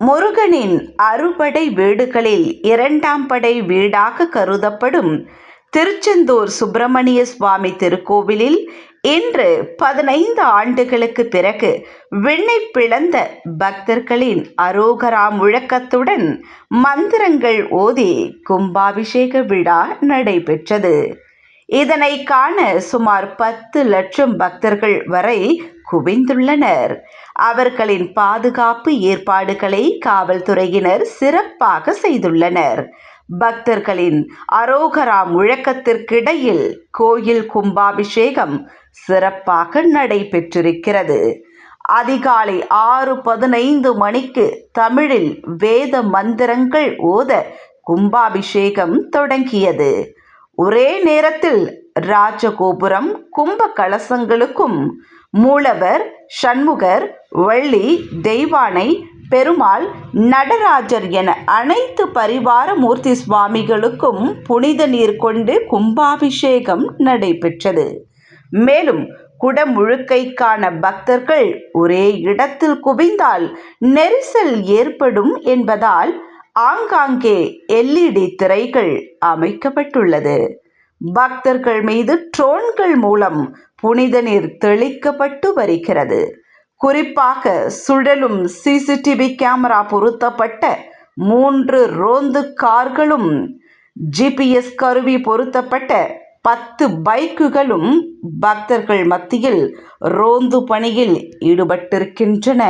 முருகனின் அறுபடை வீடுகளில் இரண்டாம் படை வீடாக கருதப்படும் திருச்செந்தூர் சுப்பிரமணிய சுவாமி திருக்கோவிலில் இன்று பதினைந்து ஆண்டுகளுக்கு பிறகு விண்ணை பிளந்த பக்தர்களின் அரோகரா முழக்கத்துடன் மந்திரங்கள் ஓதி கும்பாபிஷேக விழா நடைபெற்றது. இதனை காண சுமார் பத்து லட்சம் பக்தர்கள் வரை குவிந்துள்ளனர். அவர்களின் பாதுகாப்பு ஏற்பாடுகளை காவல்துறையினர் சிறப்பாக செய்துள்ளனர். பக்தர்களின் அரோகரா முழக்கத்திற்கிடையில் கோயில் கும்பாபிஷேகம் சிறப்பாக நடைபெற்றிருக்கிறது. அதிகாலை ஆறு பதினைந்து மணிக்கு தமிழில் வேத மந்திரங்கள் ஓத கும்பாபிஷேகம் தொடங்கியது. ஒரே நேரத்தில் ராஜகோபுரம் கும்ப கலசங்களுக்கும் மூலவர் சண்முகர் வள்ளி தெய்வானை பெருமாள் நடராஜர் என அனைத்து பரிவார மூர்த்தி சுவாமிகளுக்கும் புனித நீர் கொண்டு கும்பாபிஷேகம் நடைபெற்றது. மேலும் குடமுழுக்கைக்கான பக்தர்கள் ஒரே இடத்தில் குவிந்தால் நெரிசல் ஏற்படும் என்பதால் ஆங்காங்கே எல்இடி திரைகள் அமைக்கப்பட்டுள்ளது. பக்தர்கள் மீது ட்ரோன்கள் மூலம் புனித நீர் தெளிக்கப்பட்டு வருகிறது. குறிப்பாக சுழலும் சிசிடிவி கேமரா பொருத்தப்பட்ட மூன்று ரோந்து கார்களும் ஜிபிஎஸ் கருவி பொருத்தப்பட்ட பத்து பைக்குகளும் பக்தர்கள் மத்தியில் ரோந்து பணியில் ஈடுபட்டிருக்கின்றன.